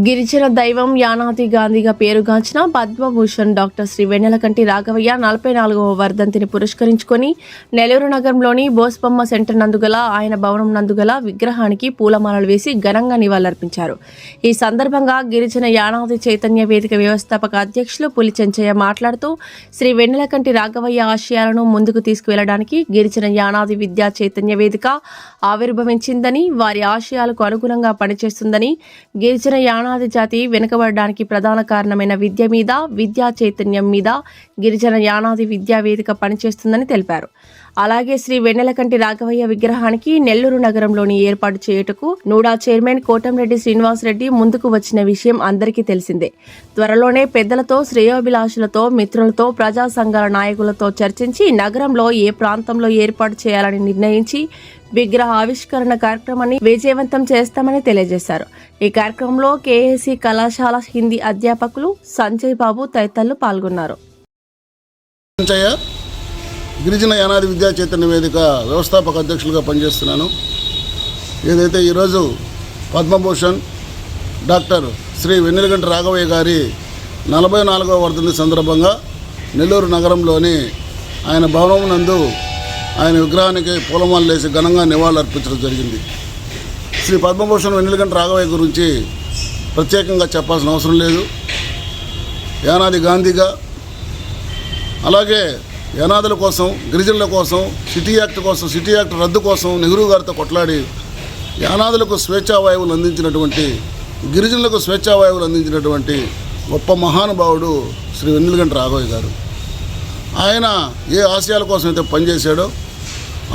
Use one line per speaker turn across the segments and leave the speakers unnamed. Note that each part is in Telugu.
గిరిజన దైవం యానాది గాంధీగా పేరుగాంచిన పద్మభూషణ్ డాక్టర్ శ్రీ వెన్నెలకంటి రాఘవయ్య నలభై నాలుగవ వర్ధంతిని పురస్కరించుకొని నెల్లూరు నగరంలోని బోస్బొమ్మ సెంటర్ నందుగల ఆయన భవనం నందుగల విగ్రహానికి పూలమాలలు వేసి ఘనంగా నివాళులర్పించారు. ఈ సందర్భంగా గిరిజన యానాది చైతన్య వేదిక వ్యవస్థాపక అధ్యక్షులు పులి చెంచయ్య మాట్లాడుతూ శ్రీ వెన్నెలకంటి రాఘవయ్య ఆశయాలను ముందుకు తీసుకువెళ్ళడానికి గిరిజన యానాది విద్యా చైతన్య వేదిక ఆవిర్భవించిందని వారి ఆశయాలకు అనుగుణంగా పనిచేస్తుందని గిరిజన అనాది జాతి వెనుకబడడానికి ప్రధాన కారణమైన విద్య మీద విద్యా చైతన్యం మీద గిరిజన యానాది విద్యా వేదిక పనిచేస్తుందని తెలిపారు. అలాగే శ్రీ వెన్నెలకంటి రాఘవయ్య విగ్రహానికి నెల్లూరు నగరంలోని ఏర్పాటు చేయుటకు నూడా చైర్మన్ కోటంరెడ్డి శ్రీనివాసరెడ్డి ముందుకు వచ్చిన విషయం అందరికీ తెలిసిందే. త్వరలోనే పెద్దలతో శ్రేయోభిలాషులతో మిత్రులతో ప్రజా సంఘాల నాయకులతో చర్చించి నగరంలో ఏ ప్రాంతంలో ఏర్పాటు చేయాలని నిర్ణయించి విగ్రహ ఆవిష్కరణ కార్యక్రమాన్ని విజయవంతం చేస్తామని తెలియజేశారు. ఈ కార్యక్రమంలో కేఏసీ కళాశాల హిందీ అధ్యాపకులు సంజయ్ బాబు తదితరులు పాల్గొన్నారు.
గిరిజన యానాది విద్యా చైతన్య వేదిక వ్యవస్థాపక అధ్యక్షులుగా పనిచేస్తున్నాను. ఏదైతే ఈరోజు పద్మభూషణ్ డాక్టర్ శ్రీ వెన్నెలగంట రాఘవయ్య గారి నలభై నాలుగవ వర్ధంతి సందర్భంగా నెల్లూరు నగరంలోని ఆయన భవనం నందు ఆయన విగ్రహానికి పూలమాలలు వేసి ఘనంగా నివాళులర్పించడం జరిగింది. శ్రీ పద్మభూషణ్ వెన్నెలగంట రాఘవయ్య గురించి ప్రత్యేకంగా చెప్పాల్సిన అవసరం లేదు. యానాది గాంధీగా అలాగే యానాదుల కోసం గిరిజనుల కోసం సిటీ యాక్ట్ కోసం సిటీ యాక్ట్ రద్దు కోసం నెహ్రూ గారితో కొట్లాడి యానాదులకు స్వేచ్ఛావాయువులు అందించినటువంటి గిరిజనులకు స్వేచ్ఛావాయువులు అందించినటువంటి గొప్ప మహానుభావుడు శ్రీ వెన్నెలగంట రాఘవయ్య గారు. ఆయన ఏ ఆశయాల కోసం అయితే పనిచేశాడో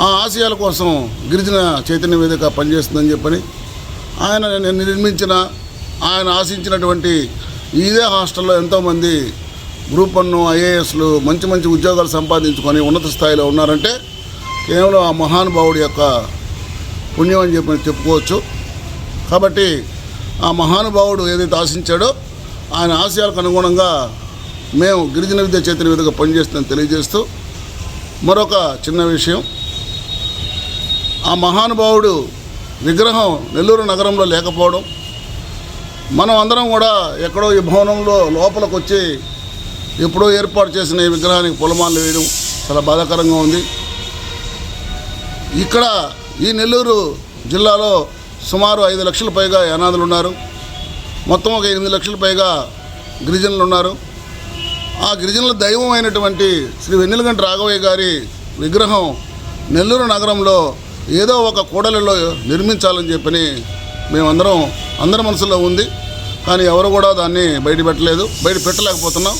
ఆ ఆశయాల కోసం గిరిజన చైతన్య వేదిక పనిచేస్తుందని చెప్పని ఆయన నిర్మించిన ఆయన ఆశించినటువంటి ఇదే హాస్టల్లో ఎంతోమంది గ్రూప్ వన్ ఐఏఎస్లు మంచి మంచి ఉద్యోగాలు సంపాదించుకొని ఉన్నత స్థాయిలో ఉన్నారంటే కేవలం ఆ మహానుభావుడి యొక్క పుణ్యం అని చెప్పి చెప్పుకోవచ్చు. కాబట్టి ఆ మహానుభావుడు ఏదైతే ఆశించాడో ఆయన ఆశయాలకు అనుగుణంగా మేము గిరిజన విద్యా చైతన్య విధంగా పనిచేస్తుందని తెలియజేస్తూ మరొక చిన్న విషయం. ఆ మహానుభావుడు విగ్రహం నెల్లూరు నగరంలో లేకపోవడం మనం అందరం కూడా ఎక్కడో ఈ భవనంలో లోపలికి వచ్చి ఎప్పుడో ఏర్పాటు చేసిన ఈ విగ్రహానికి పొలమాలు వేయడం చాలా బాధాకరంగా ఉంది. ఇక్కడ ఈ నెల్లూరు జిల్లాలో సుమారు ఐదు లక్షల పైగా అనాథులు ఉన్నారు. మొత్తం ఒక ఎనిమిది లక్షల పైగా గిరిజనులు ఉన్నారు. ఆ గిరిజనుల దైవం అయినటువంటి శ్రీ వెన్నెలగంటి రాఘవయ్య గారి విగ్రహం నెల్లూరు నగరంలో ఏదో ఒక కూడలిలో నిర్మించాలని చెప్పని మేమందరం అందరి మనసులో ఉంది. కానీ ఎవరు కూడా దాన్ని బయట పెట్టలేదు. బయట పెట్టలేకపోతున్నాం.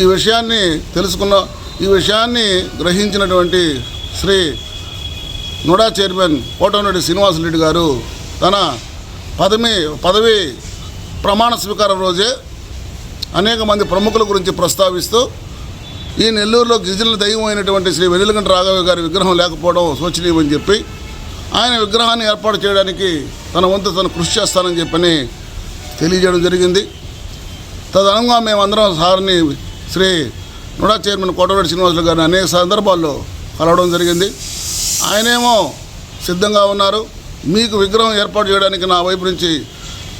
ఈ విషయాన్ని తెలుసుకున్న ఈ విషయాన్ని గ్రహించినటువంటి శ్రీ నుడా చైర్మన్ కోటమిరెడ్డి శ్రీనివాసరెడ్డి గారు తన పదవి పదవి ప్రమాణ స్వీకారం రోజే అనేక మంది ప్రముఖుల గురించి ప్రస్తావిస్తూ ఈ నెల్లూరులో గిరిజనుల దైవం అయినటువంటి శ్రీ వెన్నెలగంట రాఘవ గారి విగ్రహం లేకపోవడం శోచనీయమని చెప్పి ఆయన విగ్రహాన్ని ఏర్పాటు చేయడానికి తన వంతు తను కృషి చేస్తానని చెప్పని తెలియజేయడం జరిగింది. తదనంగా మేమందరం సార్ని శ్రీ నుడా చైర్మన్ కోటవాడి శ్రీనివాసులు గారిని అనేక సందర్భాల్లో కలవడం జరిగింది. ఆయనేమో సిద్ధంగా ఉన్నారు. మీకు విగ్రహం ఏర్పాటు చేయడానికి నా వైపు నుంచి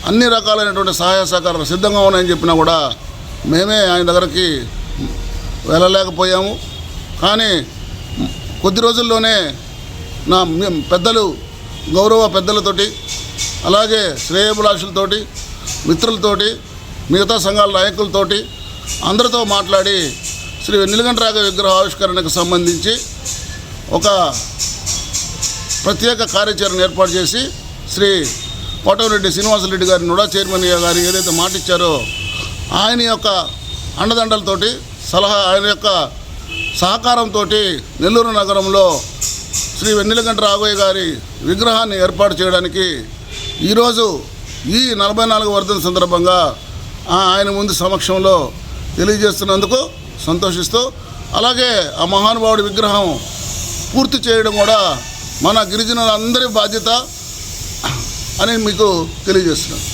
అన్ని రకాలైనటువంటి సహాయ సహకారాలు సిద్ధంగా ఉన్నాయని చెప్పినా కూడా మేమే ఆయన దగ్గరికి వెళ్ళలేకపోయాము. కానీ కొద్ది రోజుల్లోనే నా పెద్దలు గౌరవ పెద్దలతోటి అలాగే శ్రేయభిలాషులతోటి మిత్రులతోటి మిగతా సంఘాల నాయకులతోటి అందరితో మాట్లాడి శ్రీ వెన్నెలగంట విగ్రహ ఆవిష్కరణకు సంబంధించి ఒక ప్రత్యేక కార్యాచరణ ఏర్పాటు చేసి శ్రీ కోటమిరెడ్డి శ్రీనివాసరెడ్డి గారి నుడా చైర్మన్ గారు ఏదైతే మాటిచ్చారో ఆయన యొక్క అండదండలతోటి సలహా ఆయన యొక్క సహకారంతో నెల్లూరు నగరంలో శ్రీ వెన్నెలగంట రాఘవయ్య గారి విగ్రహాన్ని ఏర్పాటు చేయడానికి ఈరోజు ఈ నలభై నాలుగు వర్ధన సందర్భంగా ఆ ఆయన ముందు సమక్షంలో తెలియజేస్తున్నందుకు సంతోషిస్తూ అలాగే ఆ మహానుభావుడి విగ్రహం పూర్తి చేయడం కూడా మన గిరిజనులందరి బాధ్యత అని మీకు తెలియజేస్తున్నాను.